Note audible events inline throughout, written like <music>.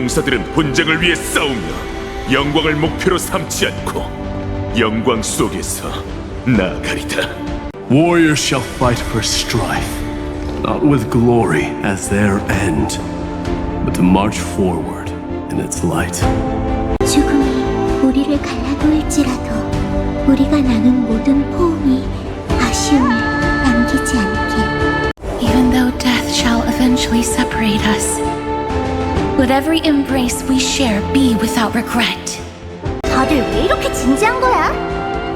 용사들은 분쟁을 위해 싸우며 영광을 목표로 삼지 않고 영광 속에서 나아가리다. Warriors shall fight for strife, not with glory as their end, but to march forward in its light. 죽음이 우리를 갈라놓을지라도 우리가 나눈 모든 포옹이 아쉬움을 남기지 않게 Even though death shall eventually separate us, would every embrace we share be without regret? 다들 왜 이렇게 진지한 거야?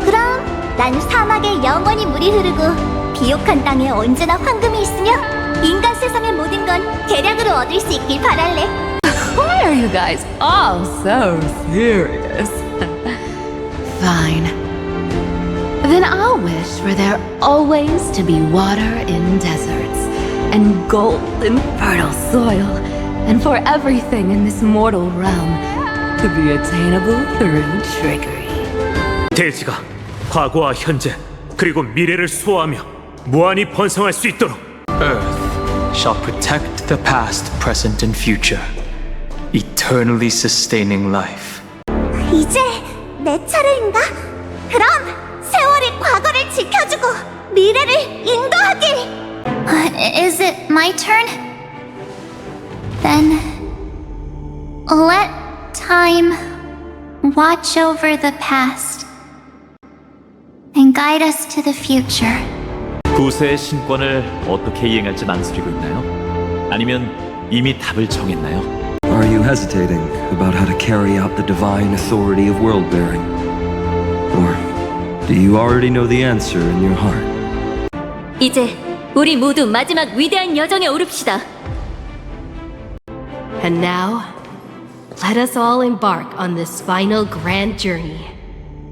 그럼 난 사막에 영원히 물이 흐르고 비옥한 땅에 언제나 황금이 있으며 인간 세상의 모든 건 계략으로 얻을 수 있길 바랄래 Why are you guys all so serious? <laughs> Fine. Then I'll wish for there always to be water in deserts, and gold in fertile soil, and for everything in this mortal realm to be attainable through trickery. 대지가 과거와 현재 그리고 미래를 수호하며 무한히 번성할 수 있도록 Earth shall protect the past, present, and future, eternally sustaining life. 이제 내 차례인가? 그럼 세월이 과거를 지켜주고 미래를 인도하길 Is it my turn? Then let time watch over the past and guide us to the future. 구세의 신권을 어떻게 이행할지 망설이고 있나요? 아니면 이미 답을 정했나요? Are you hesitating about how to carry out the divine authority of world bearing? Or do you already know the answer in your heart? 이제 우리 모두 마지막 위대한 여정에 오릅시다. And now, let us all embark on this final grand journey.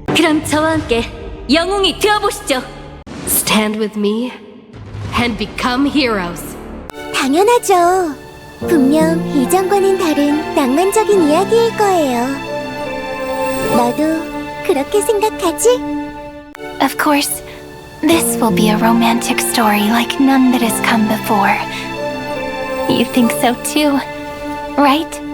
그럼 저와 함께 영웅이 되어보시죠. Stand with me and become heroes. 당연하죠. 분명 이전과는 다른 낭만적인 이야기일 거예요. 너도 그렇게 생각하지? Of course, this will be a romantic story like none that has come before. You think so too, Right?